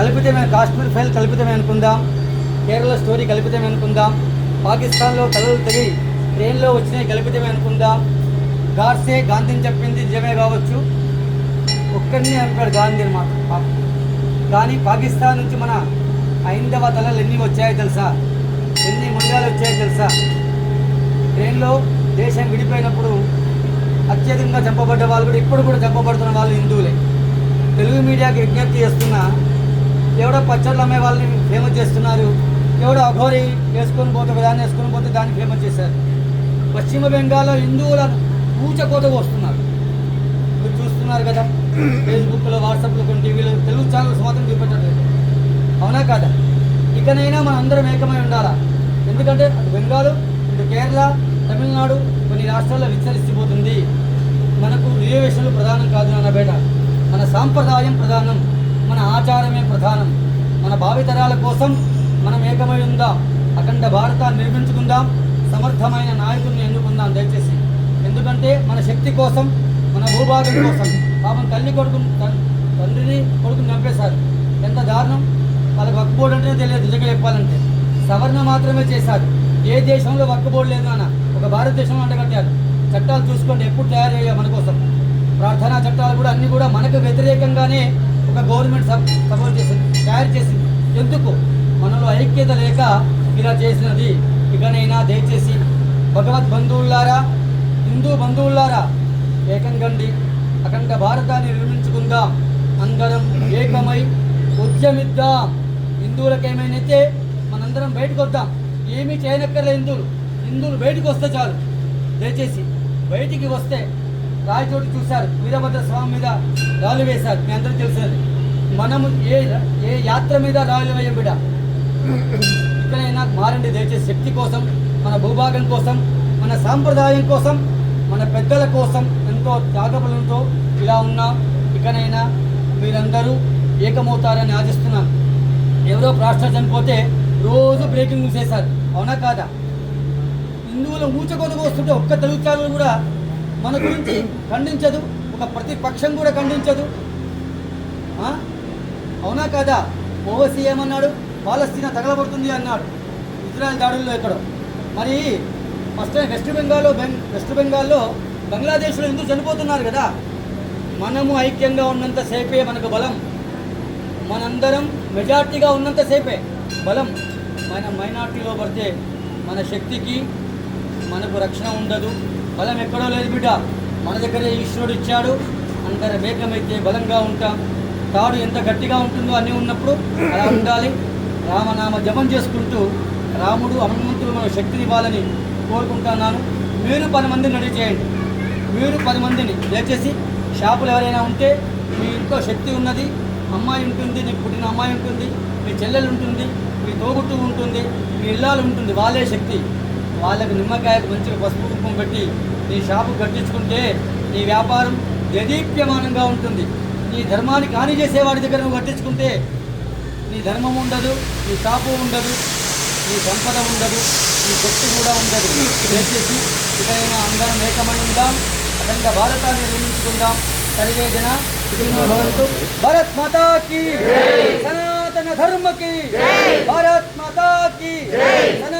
కల్పితమే Kashmir file కల్పితమే అనుకుందాం. Kerala story కల్పితమే అనుకుందాం. పాకిస్తాన్లో తలలు తెగి ట్రైన్లో వచ్చినాయి కల్పితమే అనుకుందాం. గాడ్సే గాంధీని చెప్పింది నిజమే కావచ్చు. ఒక్కరిని అనుకోడు గాంధీని మాత్రం కానీ పాకిస్తాన్ నుంచి మన ఐందవ తలలు ఎన్ని వచ్చాయో తెలుసా? ఎన్ని ముండాలు వచ్చాయో తెలుసా? ట్రైన్లో దేశం విడిపోయినప్పుడు అత్యధికంగా చంపబడ్డ వాళ్ళు కూడా ఇప్పుడు కూడా చంపబడుతున్న వాళ్ళు హిందువులే. తెలుగు మీడియాకి విజ్ఞప్తి చేస్తున్నా ఎవడో పచ్చళ్ళు అమ్మే వాళ్ళని ఫేమస్ చేస్తున్నారు. ఎవడో అఘోరి వేసుకొని పోతే ఒక దాన్ని వేసుకొని పోతే దాన్ని ఫేమస్ చేశారు. పశ్చిమ బెంగాల్లో హిందువులను పూచకోత వస్తున్నారు మీరు చూస్తున్నారు కదా ఫేస్బుక్లో వాట్సాప్లో కొన్ని టీవీలో తెలుగు ఛానల్స్ మాత్రం చూపెట్టట్లేదు. అవునా కాదా? ఇకనైనా మనం అందరం ఏకమై ఉండాలా? ఎందుకంటే అటు బెంగాల్ ఇటు కేరళ తమిళనాడు కొన్ని రాష్ట్రాల్లో విస్తరిస్తుపోతుంది మనకు రిజర్వేషన్లు ప్రధానం కాదు నాన్న బేట. మన సాంప్రదాయం ప్రధానం. మన ఆచారమే ప్రధానం. మన భావితరాల కోసం మనం ఏకమై ఉందాం. అఖండ భారతాన్ని నిర్మించుకుందాం. సమర్థమైన నాయకుడిని ఎన్నుకుందాం దయచేసి. ఎందుకంటే మన శక్తి కోసం మన భూభాగం కోసం పాపం తల్లి కొడుకుని తండ్రిని కొడుకుని చంపేశారు. ఎంత దారుణం. వాళ్ళకి వర్క్ బోర్డు అంటేనే తెలియదు నిజంగా చెప్పాలంటే. సవరణ మాత్రమే చేశారు. ఏ దేశంలో వర్క్ బోర్డు లేదు అన్న ఒక భారతదేశంలో అంటగట్టారు చట్టాలు చూసుకోండి ఎప్పుడు తయారయ్యా మన కోసం. ప్రార్థనా చట్టాలు కూడా అన్నీ కూడా మనకు వ్యతిరేకంగానే ఒక గవర్నమెంట్ సబ్ సపోర్ట్ చేసింది తయారు చేసింది. ఎందుకు? మనలో ఐక్యత లేక ఇలా చేసినది. ఇకనైనా దయచేసి భగవద్ బంధువులారా హిందూ బంధువులారా ఏకంగండి అఖండ భారతాన్ని నిర్మించుకుందాం. అందరం ఏకమై ఉద్యమిద్దాం. హిందువులకు ఏమైనైతే మనందరం బయటకు వద్దాం. ఏమీ చేయనక్కర్లే హిందువులు. హిందువులు బయటకు వస్తే చాలు. దయచేసి బయటికి వస్తే రాయచోటి చూశారు. వీరభద్ర స్వామి మీద రాళ్ళు వేశారు. మీ అందరూ తెలిసేది మనము ఏ ఏ యాత్ర మీద రాళ్ళు వేయం బిడ ఇక్కడైనా మారండి. దయచేసి శక్తి కోసం మన భూభాగం కోసం మన సాంప్రదాయం కోసం మన పెద్దల కోసం ఎంతో త్యాగబలంతో ఇలా ఉన్నా ఇకనైనా మీరందరూ ఏకమవుతారని ఆశిస్తున్నాం. ఎవరో ప్రాస్టర్ చనిపోతే రోజు బ్రేకింగ్ చేశారు అవునా కాదా? హిందువులు ఊచకొదకు వస్తుంటే ఒక్క తెలుగు కూడా మన గురించి ఖండించదు ఒక ప్రతిపక్షం కూడా ఖండించదు. అవునా కాదా? ఓవసీ ఏమన్నాడు? పాలస్తీనా తగలబడుతుంది అన్నాడు. ఇజ్రాయల్ దాడుల్లో ఎక్కడో. మరి ఫస్ట్ టైం వెస్ట్ బెంగాల్లో బెంగ్ వెస్ట్ బెంగాల్లో బంగ్లాదేశ్లో ఎందుకు చనిపోతున్నారు కదా? మనము ఐక్యంగా ఉన్నంతసేపే మనకు బలం. మనందరం మెజార్టీగా ఉన్నంతసేపే బలం. మన మైనార్టీలో పడితే మన శక్తికి మనకు రక్షణ ఉండదు. బలం ఎక్కడో లేదు బిడ్డ. మన దగ్గరే ఈశ్వరుడు ఇచ్చాడు. అందరి వేగమైతే బలంగా ఉంటాం. తాడు ఎంత గట్టిగా ఉంటుందో అన్నీ ఉన్నప్పుడు అలా ఉండాలి. రామనామ జపం చేసుకుంటూ రాముడు హనుమంతుడు మన శక్తిని ఇవ్వాలని కోరుకుంటున్నాను. మీరు పది మందిని రెడీ చేయండి. మీరు పది మందిని దయచేసి షాపులు ఎవరైనా ఉంటే మీ ఇంట్లో శక్తి ఉన్నది. అమ్మాయి ఉంటుంది నీకు పుట్టిన అమ్మాయి ఉంటుంది మీ చెల్లెలు ఉంటుంది మీ తోబుట్టు ఉంటుంది మీ ఇల్లాలు ఉంటుంది. వాళ్ళే శక్తి. వాళ్ళకి నిమ్మకాయలు మంచిగా పసుపు రూపం పెట్టి నీ షాపు కట్టించుకుంటే నీ వ్యాపారం దదీప్యమానంగా ఉంటుంది. నీ ధర్మానికి హాని చేసేవాడి దగ్గర నువ్వు కట్టించుకుంటే నీ ధర్మం ఉండదు నీ షాపు ఉండదు నీ సంపద ఉండదు నీ శక్తి కూడా ఉండదు. దయచేసి ఇకైనా అందరం ఏకమై ఉందాం అఖండ భారతాన్ని నిర్మించుకుందాం. సరివేదన జన భవంతు. భారత్ మాతాకి సనాతన ధర్మకి భారత్ మాతాకి సనా